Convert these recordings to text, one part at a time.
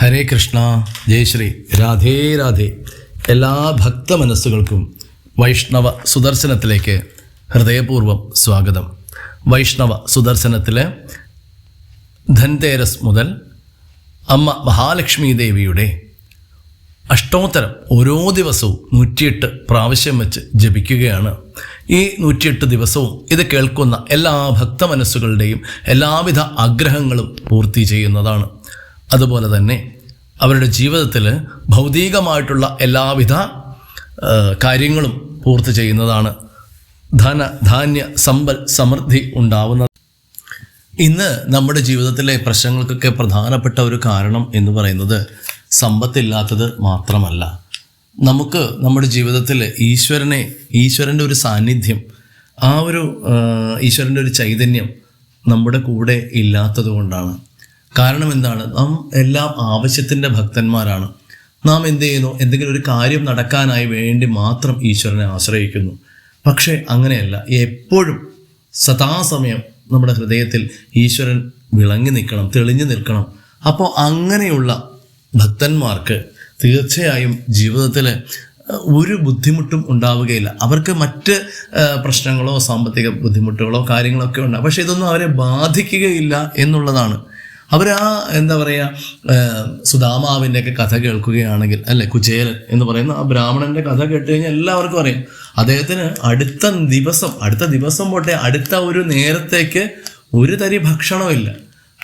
ഹരേ കൃഷ്ണ ജയശ്രീ രാധേ രാധേ. എല്ലാ ഭക്ത മനസ്സുകൾക്കും വൈഷ്ണവ സുദർശനത്തിലേക്ക് ഹൃദയപൂർവം സ്വാഗതം. വൈഷ്ണവ സുദർശനത്തിലെ ധൻതേരസ് മുതൽ അമ്മ മഹാലക്ഷ്മി ദേവിയുടെ അഷ്ടോത്തരം ഓരോ ദിവസവും നൂറ്റിയെട്ട് പ്രാവശ്യം വെച്ച് ജപിക്കുകയാണ്. ഈ നൂറ്റിയെട്ട് ദിവസവും ഇത് കേൾക്കുന്ന എല്ലാ ഭക്ത മനസ്സുകളുടെയും എല്ലാവിധ ആഗ്രഹങ്ങളും പൂർത്തി ചെയ്യുന്നതാണ്. അതുപോലെ തന്നെ അവരുടെ ജീവിതത്തിൽ ഭൗതികമായിട്ടുള്ള എല്ലാവിധ കാര്യങ്ങളും പൂർത്തി ചെയ്യുന്നതാണ് ധന ധാന്യ സമ്പൽ സമൃദ്ധി ഉണ്ടാവുന്നത്. ഇന്ന് നമ്മുടെ ജീവിതത്തിലെ പ്രശ്നങ്ങൾക്കൊക്കെ പ്രധാനപ്പെട്ട ഒരു കാരണം എന്ന് പറയുന്നത് സമ്പത്തില്ലാത്തത് മാത്രമല്ല. നമുക്ക് നമ്മുടെ ജീവിതത്തിൽ ഈശ്വരനെ ഈശ്വരന്റെ ഒരു സാന്നിധ്യം ആ ഒരു ഈശ്വരന്റെ ഒരു ചൈതന്യം നമ്മുടെ കൂടെ ഇല്ലാത്തത് കൊണ്ടാണ്. കാരണം എന്താണ്? നാം എല്ലാം ആവശ്യത്തിന്റെ ഭക്തന്മാരാണ്. നാം എന്ത് ചെയ്യുന്നു? എന്തെങ്കിലും ഒരു കാര്യം നടക്കാനായി വേണ്ടി മാത്രം ഈശ്വരനെ ആശ്രയിക്കുന്നു. പക്ഷേ അങ്ങനെയല്ല. എപ്പോഴും സദാസമയം നമ്മുടെ ഹൃദയത്തിൽ ഈശ്വരൻ വിളങ്ങി നിൽക്കണം തെളിഞ്ഞു നിൽക്കണം. അപ്പോൾ അങ്ങനെയുള്ള ഭക്തന്മാർക്ക് തീർച്ചയായും ജീവിതത്തിൽ ഒരു ബുദ്ധിമുട്ടും ഉണ്ടാവുകയില്ല. അവർക്ക് മറ്റ് പ്രശ്നങ്ങളോ സാമ്പത്തിക ബുദ്ധിമുട്ടുകളോ കാര്യങ്ങളൊക്കെ ഉണ്ടാകും പക്ഷേ ഇതൊന്നും അവരെ ബാധിക്കുകയില്ല എന്നുള്ളതാണ്. അവർ ആ എന്താ പറയുക സുധാമാവിന്റെ ഒക്കെ കഥ കേൾക്കുകയാണെങ്കിൽ അല്ലെ കുചേലൻ എന്ന് പറയുന്ന ആ ബ്രാഹ്മണന്റെ കഥ കേട്ട് കഴിഞ്ഞാൽ എല്ലാവർക്കും അറിയാം. അദ്ദേഹത്തിന് അടുത്ത ദിവസം അടുത്ത ദിവസം പോട്ടെ അടുത്ത ഒരു നേരത്തേക്ക് ഒരു തരി ഭക്ഷണമില്ല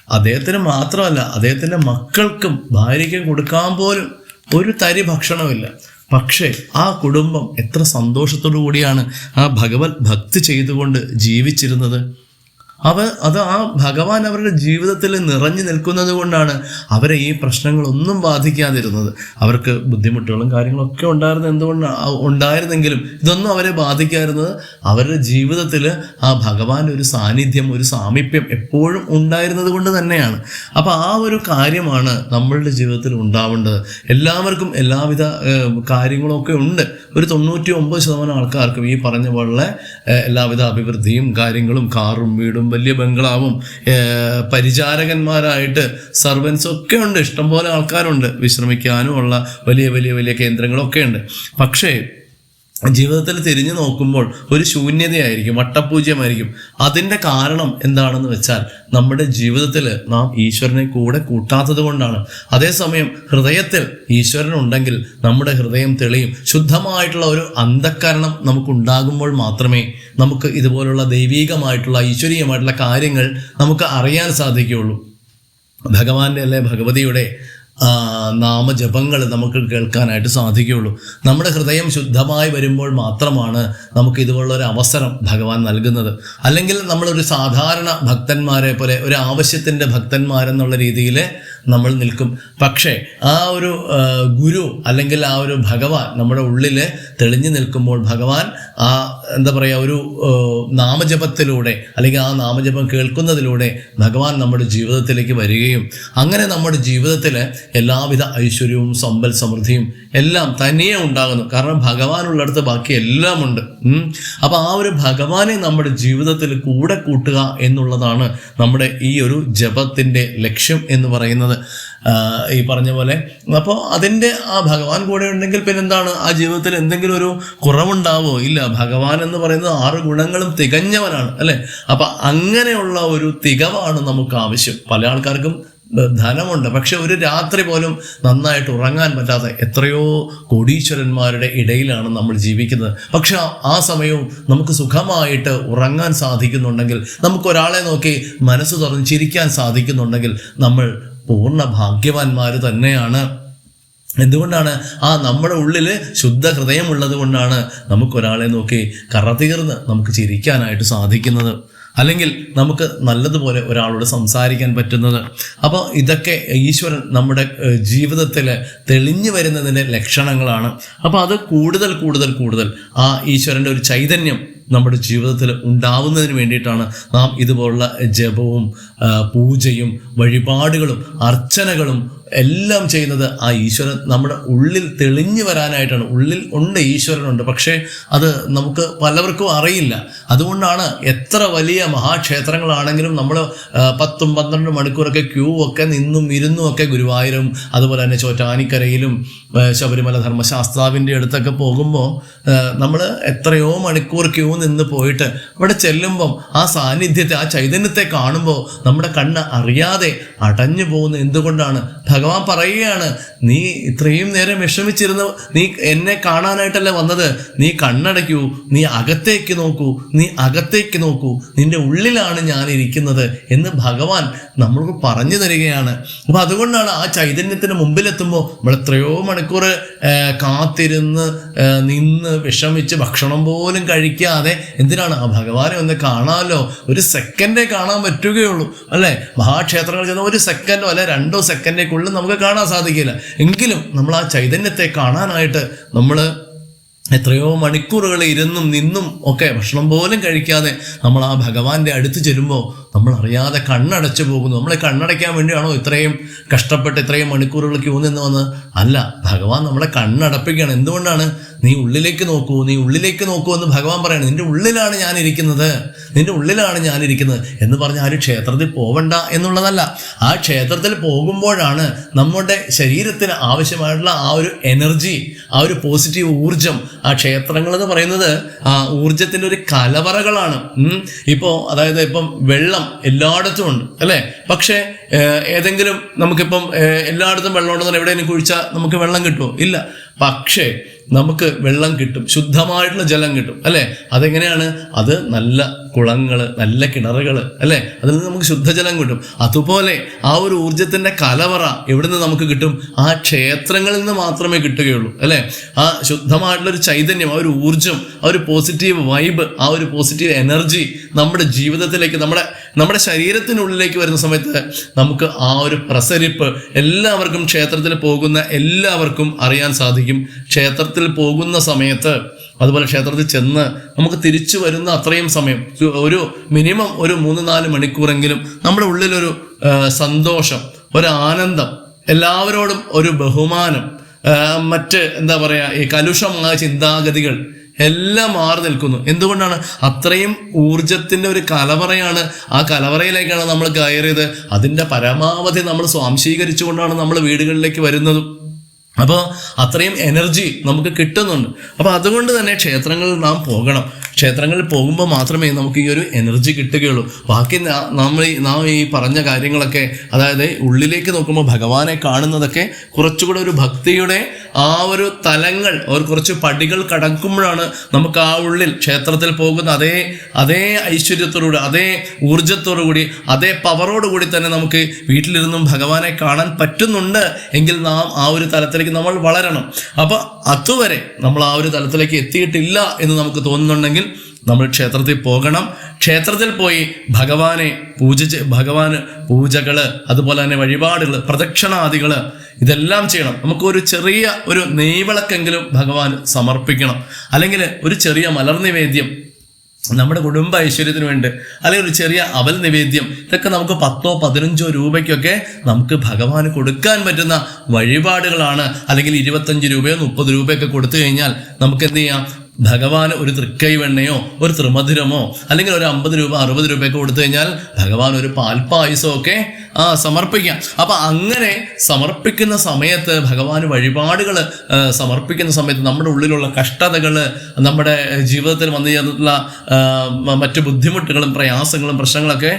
അദ്ദേഹത്തിന് മാത്രമല്ല അദ്ദേഹത്തിന്റെ മക്കൾക്കും ഭാര്യയ്ക്കും കൊടുക്കാൻ പോലും ഒരു തരി ഭക്ഷണമില്ല പക്ഷേ ആ കുടുംബം എത്ര സന്തോഷത്തോടു കൂടിയാണ് ആ ഭഗവത് ഭക്തി ചെയ്തുകൊണ്ട് ജീവിച്ചിരുന്നത്. അവ അത് ആ ഭഗവാൻ അവരുടെ ജീവിതത്തിൽ നിറഞ്ഞു നിൽക്കുന്നത് കൊണ്ടാണ് അവരെ ഈ പ്രശ്നങ്ങളൊന്നും ബാധിക്കാതിരുന്നത്. അവർക്ക് ബുദ്ധിമുട്ടുകളും കാര്യങ്ങളൊക്കെ ഉണ്ടായിരുന്ന എന്തുകൊണ്ട് ഉണ്ടായിരുന്നെങ്കിലും ഇതൊന്നും അവരെ ബാധിക്കാതിരുന്നത് അവരുടെ ജീവിതത്തിൽ ആ ഭഗവാന്റെ ഒരു സാന്നിധ്യം ഒരു സാമീപ്യം എപ്പോഴും ഉണ്ടായിരുന്നത് കൊണ്ട് തന്നെയാണ്. അപ്പോൾ ആ ഒരു കാര്യമാണ് നമ്മളുടെ ജീവിതത്തിൽ ഉണ്ടാവേണ്ടത്. എല്ലാവർക്കും എല്ലാവിധ കാര്യങ്ങളൊക്കെ ഉണ്ട്. ഒരു തൊണ്ണൂറ്റി ഒമ്പത് ശതമാനം ആൾക്കാർക്കും ഈ പറഞ്ഞ പോലെ എല്ലാവിധ അഭിവൃദ്ധിയും കാര്യങ്ങളും കാറും വീടും വലിയ ബംഗ്ലാവും പരിചാരകന്മാരായിട്ട് സർവൻസും ഒക്കെ ഉണ്ട്. ഇഷ്ടംപോലെ ആൾക്കാരുണ്ട്. വിശ്രമിക്കാനും ഉള്ള വലിയ വലിയ വലിയ കേന്ദ്രങ്ങളൊക്കെ ഉണ്ട്. പക്ഷേ ജീവിതത്തിൽ തിരിഞ്ഞു നോക്കുമ്പോൾ ഒരു ശൂന്യതയായിരിക്കും വട്ടപൂജ്യമായിരിക്കും. അതിന്റെ കാരണം എന്താണെന്ന് വെച്ചാൽ നമ്മുടെ ജീവിതത്തിൽ നാം ഈശ്വരനെ കൂടെ കൂട്ടാത്തത് കൊണ്ടാണ്. അതേസമയം ഹൃദയത്തിൽ ഈശ്വരൻ ഉണ്ടെങ്കിൽ നമ്മുടെ ഹൃദയം തെളിയും. ശുദ്ധമായിട്ടുള്ള ഒരു അന്ധക്കരണം നമുക്കുണ്ടാകുമ്പോൾ മാത്രമേ നമുക്ക് ഇതുപോലുള്ള ദൈവീകമായിട്ടുള്ള ഈശ്വരീയമായിട്ടുള്ള കാര്യങ്ങൾ നമുക്ക് അറിയാൻ സാധിക്കുകയുള്ളൂ. ഭഗവാന്റെ അല്ലെ ഭഗവതിയുടെ നാമജപങ്ങൾ നമുക്ക് കേൾക്കാനായിട്ട് സാധിക്കുകയുള്ളൂ. നമ്മുടെ ഹൃദയം ശുദ്ധമായി വരുമ്പോൾ മാത്രമാണ് നമുക്ക് ഇതുപോലുള്ള ഒരു അവസരം ഭഗവാൻ നൽകുന്നത്. അല്ലെങ്കിൽ നമ്മളൊരു സാധാരണ ഭക്തന്മാരെ പോലെ ഒരു ആവശ്യത്തിന്റെ ഭക്തന്മാരെന്നുള്ള രീതിയിൽ നമ്മൾ നിൽക്കും. പക്ഷേ ആ ഒരു ഗുരു അല്ലെങ്കിൽ ആ ഒരു ഭഗവാൻ നമ്മുടെ ഉള്ളിൽ തെളിഞ്ഞു നിൽക്കുമ്പോൾ ഭഗവാൻ ആ എന്താ പറയുക ഒരു നാമജപത്തിലൂടെ അല്ലെങ്കിൽ ആ നാമജപം കേൾക്കുന്നതിലൂടെ ഭഗവാൻ നമ്മുടെ ജീവിതത്തിലേക്ക് വരികയും അങ്ങനെ നമ്മുടെ ജീവിതത്തിൽ എല്ലാവിധ ഐശ്വര്യവും സമ്പൽ സമൃദ്ധിയും എല്ലാം തനിയെ ഉണ്ടാകുന്നു. കാരണം ഭഗവാനുള്ളടത്ത് ബാക്കി എല്ലാം ഉണ്ട്. അപ്പോൾ അപ്പൊ ആ ഒരു ഭഗവാനെ നമ്മുടെ ജീവിതത്തിൽ കൂടെ കൂട്ടുക എന്നുള്ളതാണ് നമ്മുടെ ഈ ഒരു ജപത്തിന്റെ ലക്ഷ്യം എന്ന് പറയുന്നത്. ഈ പറഞ്ഞ പോലെ. അപ്പോൾ അതിന്റെ ആ ഭഗവാൻ കൂടെ ഉണ്ടെങ്കിൽ പിന്നെന്താണ്? ആ ജീവിതത്തിൽ എന്തെങ്കിലും ഒരു കുറവുണ്ടാവോ? ഇല്ല. ഭഗവാൻ എന്ന് പറയുന്നത് ആറ് ഗുണങ്ങളും തികഞ്ഞവനാണ്. അല്ലേ? അപ്പൊ അങ്ങനെയുള്ള ഒരു തികവാണ് നമുക്ക് ആവശ്യം. പല ആൾക്കാർക്കും ധനമുണ്ട്. പക്ഷെ ഒരു രാത്രി പോലും നന്നായിട്ട് ഉറങ്ങാൻ പറ്റാത്ത എത്രയോ കോടീശ്വരന്മാരുടെ ഇടയിലാണ് നമ്മൾ ജീവിക്കുന്നത്. പക്ഷെ ആ- സമയവും നമുക്ക് സുഖമായിട്ട് ഉറങ്ങാൻ സാധിക്കുന്നുണ്ടെങ്കിൽ നമുക്ക് ഒരാളെ നോക്കി മനസ്സ് തുറന്ന് ചിരിക്കാൻ സാധിക്കുന്നുണ്ടെങ്കിൽ നമ്മൾ പൂർണ ഭാഗ്യവാന്മാർ തന്നെയാണ്. എന്തുകൊണ്ടാണ്? ആ നമ്മുടെ ഉള്ളിൽ ശുദ്ധ ഹൃദയമുള്ളത് കൊണ്ടാണ് നമുക്കൊരാളെ നോക്കി കറ തീർന്ന് നമുക്ക് ചിരിക്കാനായിട്ട് സാധിക്കുന്നത്. അല്ലെങ്കിൽ നമുക്ക് നല്ലതുപോലെ ഒരാളോട് സംസാരിക്കാൻ പറ്റുന്നത്. അപ്പോൾ ഇതൊക്കെ ഈശ്വരൻ നമ്മുടെ ജീവിതത്തിൽ തെളിഞ്ഞു വരുന്നതിന്റെ ലക്ഷണങ്ങളാണ്. അപ്പോൾ അത് കൂടുതൽ കൂടുതൽ കൂടുതൽ ആ ഈശ്വരന്റെ ഒരു ചൈതന്യം നമ്മുടെ ജീവിതത്തിൽ ഉണ്ടാവുന്നതിന് വേണ്ടിയിട്ടാണ് നാം ഇതുപോലുള്ള ജപവും പൂജയും വഴിപാടുകളും അർച്ചനകളും എല്ലാം ചെയ്യുന്നത് ആ ഈശ്വരൻ നമ്മുടെ ഉള്ളിൽ തെളിഞ്ഞു വരാനായിട്ടാണ്. ഉള്ളിൽ ഉണ്ട് ഈശ്വരനുണ്ട്. പക്ഷേ അത് നമുക്ക് പലവർക്കും അറിയില്ല. അതുകൊണ്ടാണ് എത്ര വലിയ മഹാക്ഷേത്രങ്ങളാണെങ്കിലും നമ്മൾ പത്തും പന്ത്രണ്ടും മണിക്കൂറൊക്കെ ക്യൂ ഒക്കെ നിന്നും ഇരുന്നും ഒക്കെ ഗുരുവായൂരും അതുപോലെ തന്നെ ചോറ്റാനിക്കരയിലും ശബരിമല ധർമ്മശാസ്താവിന്റെ അടുത്തൊക്കെ പോകുമ്പോൾ നമ്മൾ എത്രയോ മണിക്കൂർ ക്യൂ നിന്ന് പോയിട്ട് അവിടെ ചെല്ലുമ്പം ആ സാന്നിധ്യത്തെ ആ ചൈതന്യത്തെ കാണുമ്പോൾ നമ്മുടെ കണ്ണ് അറിയാതെ അടഞ്ഞു പോകുന്ന എന്തുകൊണ്ടാണ്? ഭഗവാൻ പറയുകയാണ് നീ ഇത്രയും നേരം വിഷമിച്ചിരുന്ന നീ എന്നെ കാണാനായിട്ടല്ല വന്നത്? നീ കണ്ണടയ്ക്കൂ നീ അകത്തേക്ക് നോക്കൂ നീ അകത്തേക്ക് നോക്കൂ. നിന്റെ ഉള്ളിലാണ് ഞാൻ ഇരിക്കുന്നത് എന്ന് ഭഗവാൻ നമ്മൾക്ക് പറഞ്ഞു തരികയാണ്. അപ്പൊ അതുകൊണ്ടാണ് ആ ചൈതന്യത്തിന് മുമ്പിലെത്തുമ്പോൾ നമ്മൾ എത്രയോ മണിക്കൂർ കാത്തിരുന്ന് നിന്ന് വിഷമിച്ച് ഭക്ഷണം പോലും കഴിക്കാതെ എന്തിനാണ് ആ ഭഗവാനെ ഒന്ന് കാണാമല്ലോ ഒരു സെക്കൻഡേ കാണാൻ പറ്റുകയുള്ളൂ അല്ലേ? മഹാക്ഷേത്രങ്ങളിൽ ചെന്ന ഒരു സെക്കൻഡോ അല്ലെ രണ്ടോ സെക്കൻഡേക്കുള്ളിൽ നമുക്ക് കാണാൻ സാധിക്കില്ല. എങ്കിലും നമ്മൾ ആ ചൈതന്യത്തെ കാണാനായിട്ട് നമ്മൾ എത്രയോ മണിക്കൂറുകൾ ഇരുന്നും നിന്നും ഒക്കെ ഭക്ഷണം പോലും കഴിക്കാതെ നമ്മൾ ആ ഭഗവാന്റെ അടുത്ത് ചെല്ലുമ്പോൾ നമ്മൾ അറിയാതെ കണ്ണടച്ചു പോകുന്നു. നമ്മളെ കണ്ണടയ്ക്കാൻ വേണ്ടിയാണോ ഇത്രയും കഷ്ടപ്പെട്ട് ഇത്രയും മണിക്കൂറുകൾ ക്യൂ നിന്ന് വന്ന് അല്ല ഭഗവാൻ നമ്മളെ കണ്ണടപ്പിക്കുകയാണ്. എന്തുകൊണ്ടാണ് നീ ഉള്ളിലേക്ക് നോക്കൂ നീ ഉള്ളിലേക്ക് നോക്കൂ എന്ന് ഭഗവാൻ പറയണം. നിന്റെ ഉള്ളിലാണ് ഞാൻ ഇരിക്കുന്നത്. നിന്റെ ഉള്ളിലാണ് ഞാൻ ഇരിക്കുന്നത്. എന്ന് പറഞ്ഞ് ആരും ക്ഷേത്രത്തിൽ പോവണ്ട എന്നുള്ളതല്ല. ആ ക്ഷേത്രത്തിൽ പോകുമ്പോഴാണ് നമ്മുടെ ശരീരത്തിന് ആവശ്യമായിട്ടുള്ള ആ ഒരു എനർജി ആ ഒരു പോസിറ്റീവ് ഊർജം ആ ക്ഷേത്രങ്ങൾ എന്ന് പറയുന്നത് ആ ഊർജത്തിന്റെ ഒരു കലവറകളാണ്. ഇപ്പോൾ ഇപ്പോ അതായത് ഇപ്പം വെള്ളം എല്ലായിടത്തും ഉണ്ട് അല്ലേ? പക്ഷേ ഏതെങ്കിലും നമുക്കിപ്പം എല്ലായിടത്തും വെള്ളം ഉണ്ടെന്ന് എവിടെയെങ്കിലും കുഴിച്ചാൽ നമുക്ക് വെള്ളം കിട്ടുമോ ഇല്ല. പക്ഷേ നമുക്ക് വെള്ളം കിട്ടും ശുദ്ധമായിട്ടുള്ള ജലം കിട്ടും അല്ലേ? അതെങ്ങനെയാണ്? അത് നല്ല കുളങ്ങൾ നല്ല കിണറുകൾ അല്ലേ? അതിൽ നിന്ന് നമുക്ക് ശുദ്ധജലം കിട്ടും. അതുപോലെ ആ ഒരു ഊർജത്തിന്റെ കലവറ എവിടെ നിന്ന് നമുക്ക് കിട്ടും? ആ ക്ഷേത്രങ്ങളിൽ നിന്ന് മാത്രമേ കിട്ടുകയുള്ളൂ അല്ലേ? ആ ശുദ്ധമായിട്ടുള്ള ഒരു ചൈതന്യം ആ ഒരു ഊർജം ആ ഒരു പോസിറ്റീവ് വൈബ് ആ ഒരു പോസിറ്റീവ് എനർജി നമ്മുടെ ജീവിതത്തിലേക്ക് നമ്മുടെ നമ്മുടെ ശരീരത്തിനുള്ളിലേക്ക് വരുന്ന സമയത്ത് നമുക്ക് ആ ഒരു പ്രസരിപ്പ് എല്ലാവർക്കും ക്ഷേത്രത്തിൽ പോകുന്ന എല്ലാവർക്കും അറിയാൻ സാധിക്കും. ക്ഷേത്രത്തിൽ പോകുന്ന സമയത്ത് അതുപോലെ ക്ഷേത്രത്തിൽ ചെന്ന് നമുക്ക് തിരിച്ചു വരുന്ന അത്രയും സമയം. ഒരു മിനിമം ഒരു മൂന്ന് നാല് മണിക്കൂറെങ്കിലും നമ്മുടെ ഉള്ളിലൊരു സന്തോഷം ഒരു ആനന്ദം എല്ലാവരോടും ഒരു ബഹുമാനം മറ്റ് എന്താ പറയുക ഈ കലുഷമായ ചിന്താഗതികൾ എല്ലാം മാറി നിൽക്കുന്നു. എന്തുകൊണ്ടാണ്? അത്രയും ഊർജത്തിന്റെ ഒരു കലവറയാണ് ആ കലവറയിലേക്കാണ് നമ്മൾ കയറിയത്. അതിന്റെ പരമാവധി നമ്മൾ സ്വാംശീകരിച്ചുകൊണ്ടാണ് നമ്മൾ വീടുകളിലേക്ക് വരുന്നതും. അപ്പോൾ അത്രയും എനർജി നമുക്ക് കിട്ടുന്നുണ്ട്. അപ്പോൾ അതുകൊണ്ട് തന്നെ ക്ഷേത്രങ്ങളിൽ നാം പോകണം. ക്ഷേത്രങ്ങളിൽ പോകുമ്പോൾ മാത്രമേ നമുക്ക് ഈ ഒരു എനർജി കിട്ടുകയുള്ളൂ. ബാക്കി നമ്മൾ നാം ഈ പറഞ്ഞ കാര്യങ്ങളൊക്കെ അതായത് ഉള്ളിലേക്ക് നോക്കുമ്പോൾ ഭഗവാനെ കാണുന്നതൊക്കെ കുറച്ചുകൂടെ ഒരു ഭക്തിയുടെ ആ ഒരു തലങ്ങൾ ഒരു കുറച്ച് പടികൾ കടക്കുമ്പോഴാണ് നമുക്ക് ആ ഉള്ളിൽ ക്ഷേത്രത്തിൽ പോകുന്ന അതേ അതേ ഐശ്വര്യത്തോടുകൂടി അതേ ഊർജത്തോടു കൂടി അതേ പവറോട് കൂടി തന്നെ നമുക്ക് വീട്ടിലിരുന്നും ഭഗവാനെ കാണാൻ പറ്റുന്നുണ്ട് എങ്കിൽ നാം ആ ഒരു തലത്തിലേക്ക് നമ്മൾ വളരണം. അപ്പോൾ അതുവരെ നമ്മൾ ആ ഒരു തലത്തിലേക്ക് എത്തിയിട്ടില്ല എന്ന് നമുക്ക് തോന്നുന്നുണ്ടെങ്കിൽ നമ്മൾ ക്ഷേത്രത്തിൽ പോകണം. ക്ഷേത്രത്തിൽ പോയി ഭഗവാനെ പൂജിച്ച് ഭഗവാന് പൂജകൾ അതുപോലെ തന്നെ വഴിപാടുകൾ പ്രദക്ഷിണാദികൾ ഇതെല്ലാം ചെയ്യണം. നമുക്ക് ഒരു ചെറിയ ഒരു നെയ്വിളക്കെങ്കിലും ഭഗവാൻ സമർപ്പിക്കണം. അല്ലെങ്കിൽ ഒരു ചെറിയ മലർ നിവേദ്യം നമ്മുടെ കുടുംബ ഐശ്വര്യത്തിന് വേണ്ടി അല്ലെങ്കിൽ ഒരു ചെറിയ അവൽ നിവേദ്യം ഇതൊക്കെ നമുക്ക് പത്തോ പതിനഞ്ചോ രൂപയ്ക്കൊക്കെ നമുക്ക് ഭഗവാന് കൊടുക്കാൻ പറ്റുന്ന വഴിപാടുകളാണ്. അല്ലെങ്കിൽ ഇരുപത്തഞ്ച് രൂപയോ മുപ്പത് രൂപയൊക്കെ കൊടുത്തു കഴിഞ്ഞാൽ നമുക്ക് എന്ത് ചെയ്യാം? ഭഗവാന് ഒരു തൃക്കൈ വെണ്ണയോ ഒരു ത്രിമധുരമോ അല്ലെങ്കിൽ ഒരു അമ്പത് രൂപ അറുപത് രൂപയൊക്കെ കൊടുത്തു കഴിഞ്ഞാൽ ഭഗവാൻ ഒരു പാൽപ്പായസോ ഒക്കെ ആ സമർപ്പിക്കാം. അപ്പൊ അങ്ങനെ സമർപ്പിക്കുന്ന സമയത്ത് ഭഗവാൻ വഴിപാടുകൾ സമർപ്പിക്കുന്ന സമയത്ത് നമ്മുടെ ഉള്ളിലുള്ള കഷ്ടതകൾ നമ്മുടെ ജീവിതത്തിൽ വന്നു ചേർന്നിട്ടുള്ള മറ്റു ബുദ്ധിമുട്ടുകളും പ്രയാസങ്ങളും പ്രശ്നങ്ങളൊക്കെ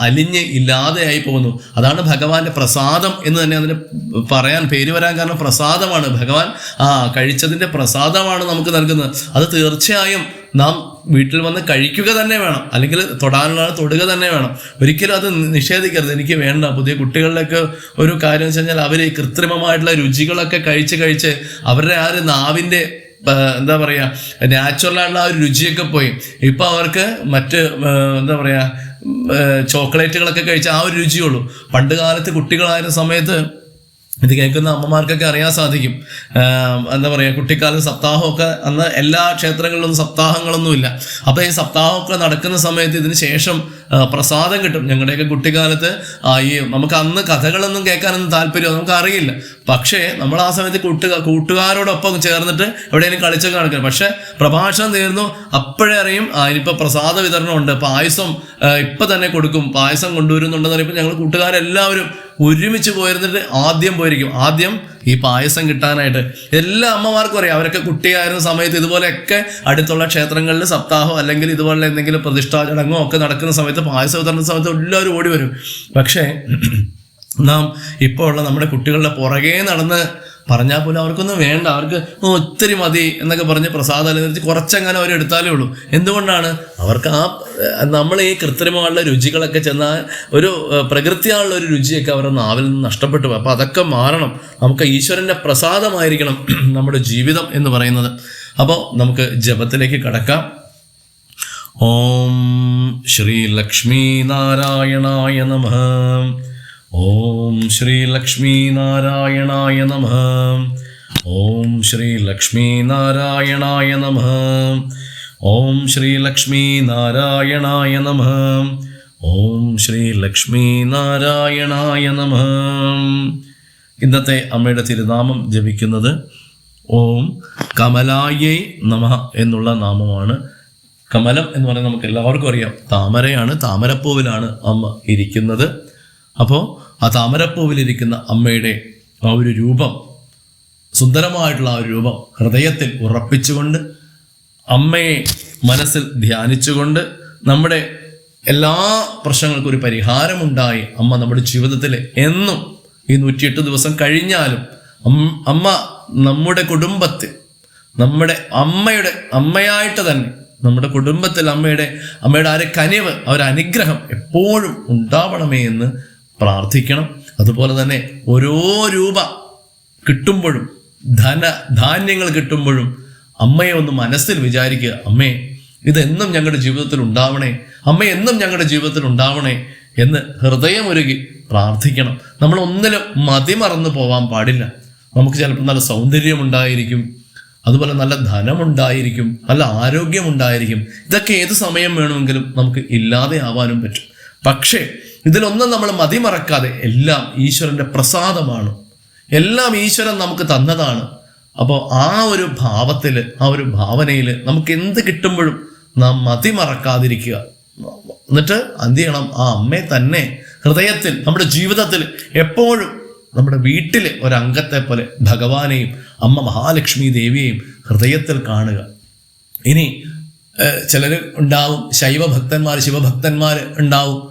അലിഞ്ഞ് ഇല്ലാതെയായി പോകുന്നു. അതാണ് ഭഗവാന്റെ പ്രസാദം എന്ന് തന്നെ അതിന് പറയാൻ പേര് വരാൻ കാരണം പ്രസാദമാണ്. ഭഗവാൻ ആ കഴിച്ചതിന്റെ പ്രസാദമാണ് നമുക്ക് നൽകുന്നത്. അത് തീർച്ചയായും നാം വീട്ടിൽ വന്ന് കഴിക്കുക തന്നെ വേണം. അല്ലെങ്കിൽ തൊടാനുള്ള തൊടുക തന്നെ വേണം. ഒരിക്കലും അത് നിഷേധിക്കരുത്. എനിക്ക് വേണ്ട. പുതിയ കുട്ടികളിലൊക്കെ ഒരു കാര്യം വെച്ച് കഴിഞ്ഞാൽ അവർ കൃത്രിമമായിട്ടുള്ള രുചികളൊക്കെ കഴിച്ച് കഴിച്ച് അവരുടെ ആ ഒരു നാവിന്റെ എന്താ പറയുക നാച്ചുറലായിട്ടുള്ള ആ ഒരു രുചിയൊക്കെ പോയി. ഇപ്പം അവർക്ക് മറ്റ് എന്താ പറയുക ചോക്ലേറ്റുകളൊക്കെ കഴിച്ച ആ ഒരു രുചിയുള്ളൂ പണ്ട് കാലത്ത് കുട്ടികളായിരുന്ന സമയത്ത് ഇത് കേൾക്കുന്ന അമ്മമാർക്കൊക്കെ അറിയാൻ സാധിക്കും. എന്താ പറയുക കുട്ടിക്കാലം സപ്താഹമൊക്കെ അന്ന് എല്ലാ ക്ഷേത്രങ്ങളിലൊന്നും സപ്താഹങ്ങളൊന്നുമില്ല. അപ്പോൾ ഈ സപ്താഹമൊക്കെ നടക്കുന്ന സമയത്ത് ഇതിന് ശേഷം പ്രസാദം കിട്ടും. ഞങ്ങളുടെയൊക്കെ കുട്ടിക്കാലത്ത് ഈ നമുക്ക് അന്ന് കഥകളൊന്നും കേൾക്കാനൊന്നും താല്പര്യം നമുക്ക് അറിയില്ല പക്ഷേ നമ്മൾ ആ സമയത്ത് കൂട്ടുകാർ കൂട്ടുകാരോടൊപ്പം ചേർന്നിട്ട് എവിടെയെങ്കിലും കളിച്ചൊക്കെ നടക്കുന്നത് പക്ഷേ പ്രഭാഷണം തീർന്നു. അപ്പോഴേ അറിയും അതിനിപ്പോൾ പ്രസാദ വിതരണം ഉണ്ട് പായസം ഇപ്പം തന്നെ കൊടുക്കും. പായസം കൊണ്ടുവരുന്നുണ്ടെന്ന് പറയുമ്പോൾ ഞങ്ങൾ കൂട്ടുകാരെല്ലാവരും ഒരുമിച്ച് പോയിരുന്നിട്ട് ആദ്യം പോയിരിക്കും. ആദ്യം ഈ പായസം കിട്ടാനായിട്ട് എല്ലാ അമ്മമാർക്കും അറിയാം. അവരൊക്കെ കുട്ടിയായിരുന്ന സമയത്ത് ഇതുപോലെയൊക്കെ അടുത്തുള്ള ക്ഷേത്രങ്ങളിൽ സപ്താഹം അല്ലെങ്കിൽ ഇതുപോലെ എന്തെങ്കിലും പ്രതിഷ്ഠാ ചടങ്ങോ ഒക്കെ നടക്കുന്ന സമയത്ത് പായസം വിതരണ സമയത്ത് എല്ലാവരും ഓടി വരും. പക്ഷേ നാം ഇപ്പോൾ ഉള്ള നമ്മുടെ കുട്ടികളുടെ പുറകെ നടന്ന് പറഞ്ഞാൽ പോലും അവർക്കൊന്നും വേണ്ട. അവർക്ക് "ഓ, ഒത്തിരി മതി എന്നൊക്കെ പറഞ്ഞ് പ്രസാദം അല്ലെങ്കിൽ കുറച്ചങ്ങനെ അവർ എടുത്താലേ ഉള്ളൂ. എന്തുകൊണ്ടാണ്? അവർക്ക് ആ നമ്മൾ ഈ കൃത്രിമമായുള്ള രുചികളൊക്കെ ചെന്നാൽ ഒരു പ്രകൃതിയായുള്ള ഒരു രുചിയൊക്കെ അവരുടെ നാവിൽ നിന്ന് നഷ്ടപ്പെട്ടു പോകും അപ്പോൾ അതൊക്കെ മാറണം. നമുക്ക് ഈശ്വരന്റെ പ്രസാദമായിരിക്കണം നമ്മുടെ ജീവിതം എന്ന് പറയുന്നത്. അപ്പോൾ നമുക്ക് ജപത്തിലേക്ക് കടക്കാം. ഓം ശ്രീ ലക്ഷ്മീ നാരായണായ നമ. ഓം ശ്രീ ലക്ഷ്മീ നാരായണായ നമ. ഓം ശ്രീ ലക്ഷ്മീ നാരായണായ നമ. ഓം ശ്രീ ലക്ഷ്മീ നാരായണായ നമ. ഓം ശ്രീ ലക്ഷ്മീ നാരായണായ നമ. ഇന്നത്തെ അമ്മയുടെ തിരുനാമം ജപിക്കുന്നത് ഓം കമലായേ നമ എന്നുള്ള നാമമാണ്. കമലം എന്ന് പറയുന്നത് നമുക്ക് എല്ലാവർക്കും അറിയാം. താമരയാണ് താമരപ്പൂവിലാണ് അമ്മ ഇരിക്കുന്നത്. അപ്പോൾ ആ താമരപ്പൂവിലിരിക്കുന്ന അമ്മയുടെ ആ ഒരു രൂപം സുന്ദരമായിട്ടുള്ള ആ ഒരു രൂപം ഹൃദയത്തിൽ ഉറപ്പിച്ചുകൊണ്ട് അമ്മയെ മനസ്സിൽ ധ്യാനിച്ചുകൊണ്ട് നമ്മുടെ എല്ലാ പ്രശ്നങ്ങൾക്കും ഒരു പരിഹാരമുണ്ടായി അമ്മ നമ്മുടെ ജീവിതത്തിൽ എന്നും ഈ നൂറ്റിയെട്ട് ദിവസം കഴിഞ്ഞാലും അമ്മ നമ്മുടെ കുടുംബത്തിൽ നമ്മുടെ അമ്മയുടെ അമ്മയായിട്ട് തന്നെ നമ്മുടെ കുടുംബത്തിൽ അമ്മയുടെ അമ്മയുടെ ആ ഒരു കനിവ് ആ ഒരു അനുഗ്രഹം എപ്പോഴും ഉണ്ടാവണമേ എന്ന് പ്രാർത്ഥിക്കണം. അതുപോലെ തന്നെ ഓരോ രൂപ കിട്ടുമ്പോഴും ധന ധാന്യങ്ങൾ കിട്ടുമ്പോഴും അമ്മയെ ഒന്ന് മനസ്സിൽ വിചാരിക്കുക അമ്മേ ഇതെന്നും ഞങ്ങളുടെ ജീവിതത്തിൽ ഉണ്ടാവണേ അമ്മ എന്നും ഞങ്ങളുടെ ജീവിതത്തിൽ ഉണ്ടാവണേ എന്ന് ഹൃദയമൊരുകി പ്രാർത്ഥിക്കണം. നമ്മൾ ഒന്നിലും മതിമറന്നു പോവാൻ പാടില്ല. നമുക്ക് ചിലപ്പോൾ നല്ല സൗന്ദര്യമുണ്ടായിരിക്കും അതുപോലെ നല്ല ധനമുണ്ടായിരിക്കും നല്ല ആരോഗ്യമുണ്ടായിരിക്കും. ഇതൊക്കെ ഏത് സമയം വേണമെങ്കിലും നമുക്ക് ഇല്ലാതെ ആവാനും പറ്റും. പക്ഷേ ഇതിലൊന്നും നമ്മൾ മതിമറക്കാതെ എല്ലാം ഈശ്വരന്റെ പ്രസാദമാണ്. എല്ലാം ഈശ്വരൻ നമുക്ക് തന്നതാണ്. അപ്പോൾ ആ ഒരു ഭാവത്തിൽ ആ ഒരു ഭാവനയിൽ നമുക്ക് എന്ത് കിട്ടുമ്പോഴും നാം മതിമറക്കാതിരിക്കുക. എന്നിട്ട് എന്ത് ചെയ്യണം? ആ അമ്മയെ തന്നെ ഹൃദയത്തിൽ നമ്മുടെ ജീവിതത്തിൽ എപ്പോഴും നമ്മുടെ വീട്ടിലെ ഒരംഗത്തെ പോലെ ഭഗവാനെയും അമ്മ മഹാലക്ഷ്മി ദേവിയെയും ഹൃദയത്തിൽ കാണുക. ഇനി ചിലർ ഉണ്ടാവും ശൈവഭക്തന്മാർ ശിവഭക്തന്മാർ ഉണ്ടാവും.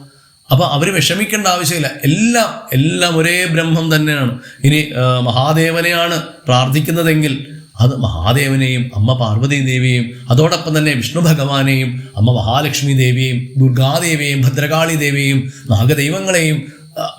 അപ്പൊ അവർ വിഷമിക്കേണ്ട ആവശ്യമില്ല. എല്ലാം എല്ലാം ഒരേ ബ്രഹ്മം തന്നെയാണ്. ഇനി മഹാദേവനെയാണ് പ്രാർത്ഥിക്കുന്നതെങ്കിൽ അത് മഹാദേവനെയും അമ്മ പാർവതി ദേവിയെയും അതോടൊപ്പം തന്നെ വിഷ്ണു ഭഗവാനെയും അമ്മ മഹാലക്ഷ്മി ദേവിയെയും ദുർഗാദേവിയെയും ഭദ്രകാളി ദേവിയെയും നാഗദൈവങ്ങളെയും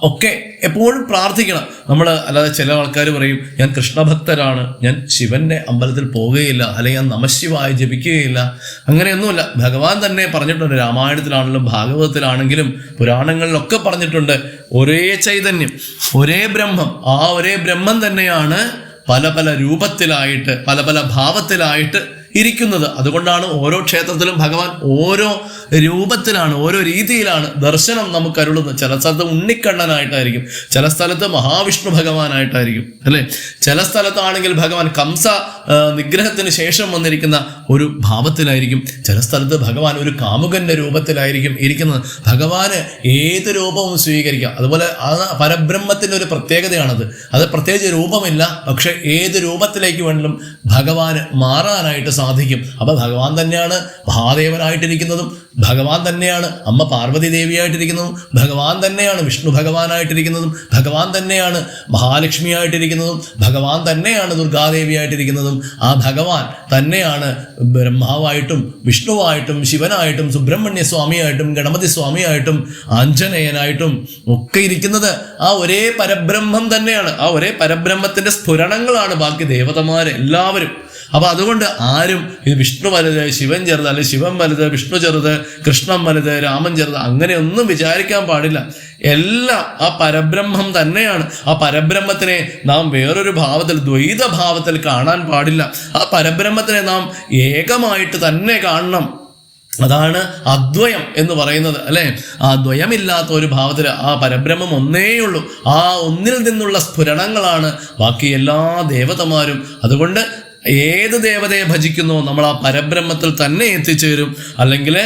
ഒക്കെ എപ്പോഴും പ്രാർത്ഥിക്കണം. നമ്മൾ അല്ലാതെ ചില ആൾക്കാർ പറയും ഞാൻ കൃഷ്ണഭക്തരാണ് ഞാൻ ശിവന്റെ അമ്പലത്തിൽ പോവുകയില്ല അല്ലെങ്കിൽ ഞാൻ നമശിവായി ജപിക്കുകയില്ല. അങ്ങനെയൊന്നുമില്ല. ഭഗവാൻ തന്നെ പറഞ്ഞിട്ടുണ്ട് രാമായണത്തിലാണെങ്കിലും ഭാഗവതത്തിലാണെങ്കിലും പുരാണങ്ങളിലൊക്കെ പറഞ്ഞിട്ടുണ്ട് ഒരേ ചൈതന്യം ഒരേ ബ്രഹ്മം ആ ഒരേ ബ്രഹ്മം തന്നെയാണ് പല പല രൂപത്തിലായിട്ട് പല പല ഭാവത്തിലായിട്ട് ഇരിക്കുന്നത്. അതുകൊണ്ടാണ് ഓരോ ക്ഷേത്രത്തിലും ഭഗവാൻ ഓരോ രൂപത്തിലാണ് ഓരോ രീതിയിലാണ് ദർശനം നമുക്ക് അരുളുന്നത്. ചില സ്ഥലത്ത് ഉണ്ണിക്കണ്ണനായിട്ടായിരിക്കും ചില സ്ഥലത്ത് മഹാവിഷ്ണു ഭഗവാനായിട്ടായിരിക്കും അല്ലേ? ചില സ്ഥലത്താണെങ്കിൽ ഭഗവാൻ കംസ നിഗ്രഹത്തിന് ശേഷം വന്നിരിക്കുന്ന ഒരു ഭാവത്തിലായിരിക്കും. ചില സ്ഥലത്ത് ഭഗവാൻ ഒരു കാമുകന്റെ രൂപത്തിലായിരിക്കും ഇരിക്കുന്നത്. ഭഗവാന് ഏത് രൂപവും സ്വീകരിക്കാം. അതുപോലെ ആ പരബ്രഹ്മത്തിന്റെ ഒരു പ്രത്യേകതയാണത്. അത് പ്രത്യേകിച്ച് രൂപമില്ല പക്ഷെ ഏത് രൂപത്തിലേക്ക് വേണമെങ്കിലും ഭഗവാന് മാറാനായിട്ട് സാധിക്കും. അപ്പൊ ഭഗവാൻ തന്നെയാണ് മഹാദേവനായിട്ടിരിക്കുന്നതും ഭഗവാൻ തന്നെയാണ് അമ്മ പാർവതി ദേവിയായിട്ടിരിക്കുന്നതും ഭഗവാൻ തന്നെയാണ് വിഷ്ണു ഭഗവാനായിട്ടിരിക്കുന്നതും ഭഗവാൻ തന്നെയാണ് മഹാലക്ഷ്മിയായിട്ടിരിക്കുന്നതും ഭഗവാൻ തന്നെയാണ് ദുർഗാദേവിയായിട്ടിരിക്കുന്നതും. ആ ഭഗവാൻ തന്നെയാണ് ബ്രഹ്മാവായിട്ടും വിഷ്ണുവായിട്ടും ശിവനായിട്ടും സുബ്രഹ്മണ്യ സ്വാമിയായിട്ടും ഗണപതി സ്വാമിയായിട്ടും ആഞ്ജനേയനായിട്ടും ഒക്കെ ഇരിക്കുന്നത് ആ ഒരേ പരബ്രഹ്മം തന്നെയാണ്. ആ ഒരേ പരബ്രഹ്മത്തിന്റെ സ്ഫുരണങ്ങളാണ് ബാക്കി ദേവതമാര് എല്ലാവരും അപ്പൊ അതുകൊണ്ട് ആരും ഇത് വിഷ്ണു വലുത് ശിവൻ ചെറുത് അല്ലെ ശിവൻ വലുത് വിഷ്ണു ചെറുത് കൃഷ്ണൻ വലുത് രാമൻ ചെറുത് അങ്ങനെയൊന്നും വിചാരിക്കാൻ പാടില്ല. എല്ലാം ആ പരബ്രഹ്മം തന്നെയാണ്. ആ പരബ്രഹ്മത്തിനെ നാം വേറൊരു ഭാവത്തിൽ ദ്വൈത ഭാവത്തിൽ കാണാൻ പാടില്ല. ആ പരബ്രഹ്മത്തിനെ നാം ഏകമായിട്ട് തന്നെ കാണണം. അതാണ് അദ്വയം എന്ന് പറയുന്നത് അല്ലെ? ആ ദ്വയമില്ലാത്ത ഒരു ഭാവത്തിൽ ആ പരബ്രഹ്മം ഒന്നേയുള്ളൂ ആ ഒന്നിൽ നിന്നുള്ള സ്ഫുരണങ്ങളാണ് ബാക്കി എല്ലാ ദേവതമാരും. അതുകൊണ്ട് ഏത് ദേവതയെ ഭജിക്കുന്നോ നമ്മൾ ആ പരബ്രഹ്മത്തിൽ തന്നെ എത്തിച്ചേരും. അല്ലെങ്കിൽ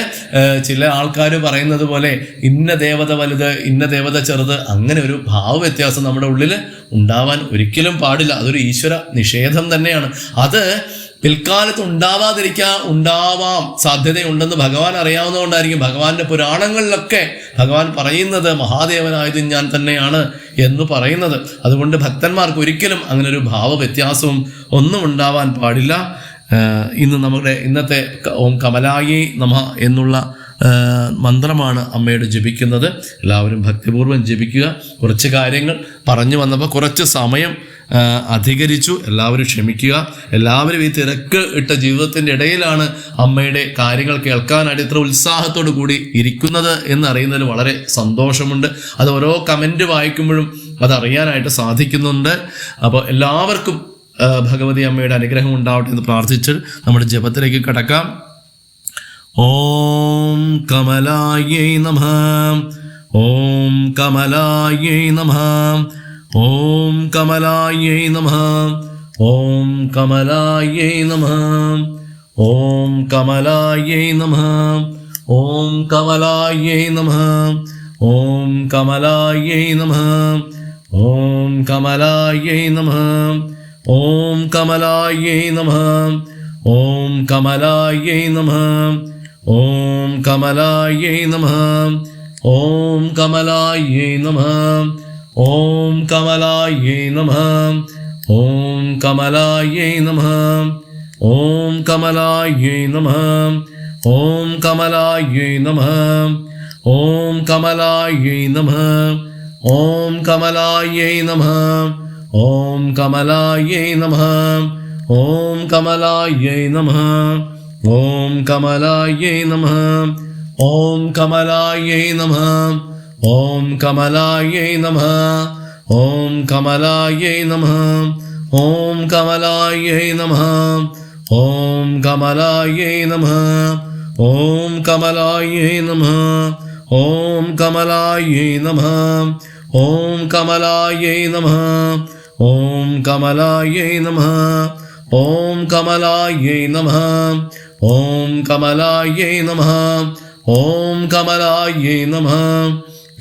ചില ആൾക്കാർ പറയുന്നത് പോലെ ഇന്ന ദേവത വലുത് ഇന്ന ദേവത ചെറുത് അങ്ങനെ ഒരു ഭാവ വ്യത്യാസം നമ്മുടെ ഉള്ളിൽ ഉണ്ടാവാൻ ഒരിക്കലും പാടില്ല. അതൊരു ഈശ്വര നിഷേധം തന്നെയാണ്. അത് പിൽക്കാലത്ത് ഉണ്ടാവാതിരിക്കാൻ ഉണ്ടാവാം സാധ്യതയുണ്ടെന്ന് ഭഗവാൻ അറിയാവുന്നതുകൊണ്ടായിരിക്കും ഭഗവാന്റെ പുരാണങ്ങളിലൊക്കെ ഭഗവാൻ പറയുന്നത് മഹാദേവനായത് ഞാൻ തന്നെയാണ് എന്ന് പറയുന്നത്. അതുകൊണ്ട് ഭക്തന്മാർക്ക് ഒരിക്കലും അങ്ങനെ ഒരു ഭാവ വ്യത്യാസവും ഒന്നും ഉണ്ടാവാൻ പാടില്ല. ഇന്ന് നമ്മുടെ ഇന്നത്തെ ഓം കമലായി നമ എന്നുള്ള മന്ത്രമാണ് അമ്മയോട് ജപിക്കുന്നത്. എല്ലാവരും ഭക്തിപൂർവം ജപിക്കുക. കുറച്ച് കാര്യങ്ങൾ പറഞ്ഞു വന്നപ്പോൾ കുറച്ച് സമയം അധികരിച്ചു. എല്ലാവരും ക്ഷമിക്കുക. എല്ലാവരും ഈ തിരക്ക് ഇട്ട ജീവിതത്തിന്റെ ഇടയിലാണ് അമ്മയുടെ കാര്യങ്ങൾ കേൾക്കാനായിട്ട് ഇത്ര ഉത്സാഹത്തോടു കൂടി ഇരിക്കുന്നത് എന്നറിയുന്നതിൽ വളരെ സന്തോഷമുണ്ട്. അത് ഓരോ കമന്റ് വായിക്കുമ്പോഴും അതറിയാനായിട്ട് സാധിക്കുന്നുണ്ട്. അപ്പോൾ എല്ലാവർക്കും ഭഗവതി അമ്മയുടെ അനുഗ്രഹം ഉണ്ടാവട്ടെ എന്ന് പ്രാർത്ഥിച്ച് നമ്മുടെ ജപത്തിലേക്ക് കടക്കാം. ഓം കമലായൈ നമ. ഓം കമലായൈ നമ. ഓം കമലായൈ നമ ഓം കമലായൈ നമ ഓം കമലായൈ നമ ഓം കമലായൈ നമ ഓം കമലായൈ നമ ഓം കമലായൈ നമ ഓം കമലായൈ നമ ഓം കമലായൈ നമ ഓം കമലായൈ നമ ഓം കമലായൈ നമ ഓം കമലായൈ നമ ഓം കമലായൈ നമ ഓം കമലായൈ നമ ഓം കമലായൈ നമ ഓം കമലായൈ നമ ഓം കമലായൈ നമ ഓം കമലായൈ നമ ഓം കമലായൈ നമ ഓം കമലായൈ നമ ഓം കമലായൈ നമ ഓം കമലായൈ നമ ഓം കമലായൈ നമ ഓം കമലായൈ നമ ഓം കമലായൈ നമ ഓം കമലായൈ നമ ഓം കമലായൈ നമ ഓം കമലായൈ നമ ഓം കമലായൈ നമ ഓം കമലായൈ നമ ഓം കമലായൈ നമ ഓം കമലായൈ നമ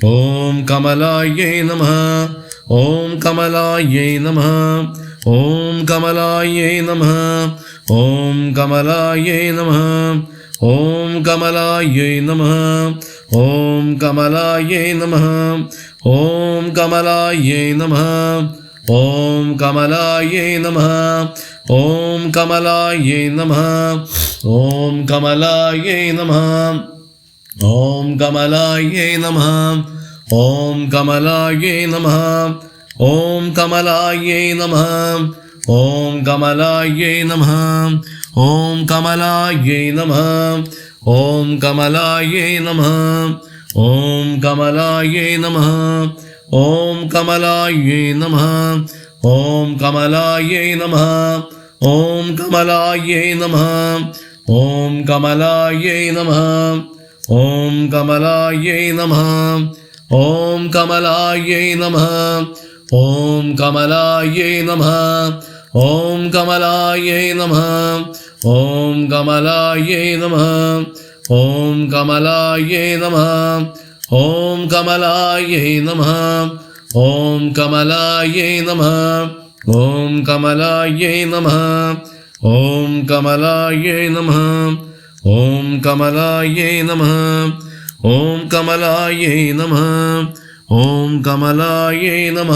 ഓം കമലായൈ നമ ഓം കമലായൈ നമ ഓം കമലായൈ നമ ഓം കമലായൈ നമ ഓം കമലായൈ നമ ഓം കമലായൈ നമ ഓം കമലായൈ നമ ഓം കമലായൈ നമ ഓം കമലായൈ നമ ഓം കമലായൈ നമ ഓം കമലായൈ നമ ഓം കമലായൈ നമ ഓം കമലായൈ നമ ഓം കമലായൈ നമ ഓം കമലായൈ നമ ഓം കമലായൈ നമ ഓം കമലായൈ നമ ഓം കമലായൈ നമ ഓം കമലായൈ നമ ഓം കമലായൈ നമ ഓം കമലായൈ നമ ഓം കമലായൈ നമ ഓം കമലായൈ നമ ഓം കമലായൈ നമ ഓം കമലായൈ നമ ഓം കമലായൈ നമ ഓം കമലായൈ നമ ഓം കമലായൈ നമ ഓം കമലായൈ നമ ഓം കമലായൈ നമ ഓം കമലായൈ നമ ഓം കമലായൈ നമ ഓം കമലായൈ നമ ഓം കമലായൈ നമ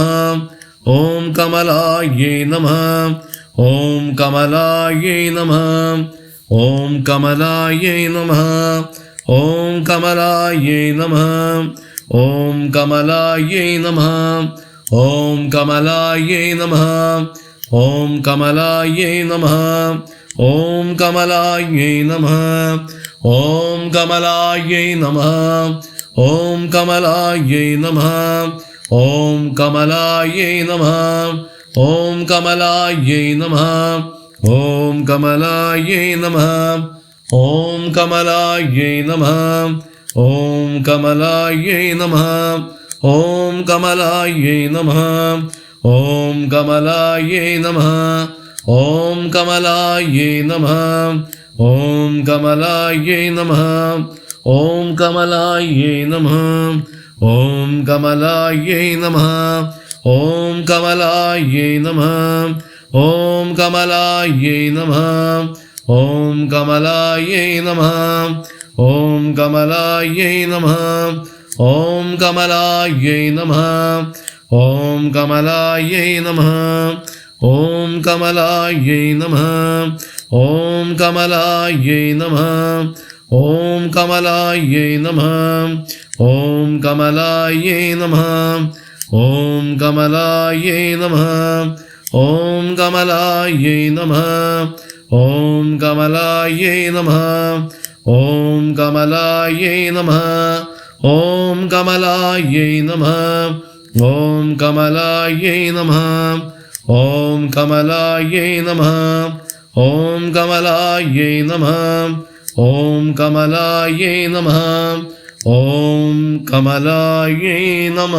ഓം കമലായൈ നമ ഓം കമലായൈ നമ ഓം കമലായൈ നമ ഓം കമലായൈ നമ ഓം കമലായൈ നമ ഓം കമലായൈ നമ ഓം കമലായൈ നമ ഓം കമലായൈ നമ ഓം കമലായൈ നമ ഓം കമലായൈ നമ ഓം കമലായൈ നമ ഓം കമലായൈ നമ ഓം കമലായൈ നമ ഓം കമലായൈ നമ ഓം കമലായൈ നമ ഓം കമലായൈ നമ ഓം കമലായൈ നമ ഓം കമലായൈ നമ ഓം കമലായൈ നമ ഓം കമലായൈ നമ ഓം കമലായൈ നമ ഓം കമലായൈ നമ ഓം കമലായൈ നമ ഓം കമലായൈ നമ ഓം കമലായൈ നമ ഓം കമലായൈ നമ ഓം കമലായൈ നമ ഓം കമലായൈ നമ ഓം കമലായൈ നമ ഓം കമലായൈ നമ ഓം കമലായൈ നമ ഓം കമലായൈ നമ ഓം കമലായൈ നമ ഓം കമലായൈ നമ ഓം കമലായൈ നമ ഓം കമലായൈ നമ ഓം കമലായൈ നമ ഓം കമലായൈ നമ ഓം കമലായൈ നമ. ഓം കമലായൈ നമ. ഓം കമലായൈ നമ.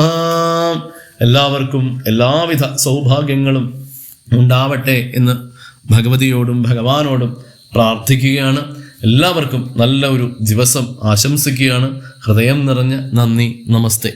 എല്ലാവർക്കും എല്ലാവിധ സൗഭാഗ്യങ്ങളും ഉണ്ടാവട്ടെ എന്ന് ഭഗവതിയോടും ഭഗവാനോടും പ്രാർത്ഥിക്കുകയാണ്. എല്ലാവർക്കും നല്ല ഒരു ദിവസം ആശംസിക്കുകയാണ്. ഹൃദയം നിറഞ്ഞ നന്ദി നമസ്തേ.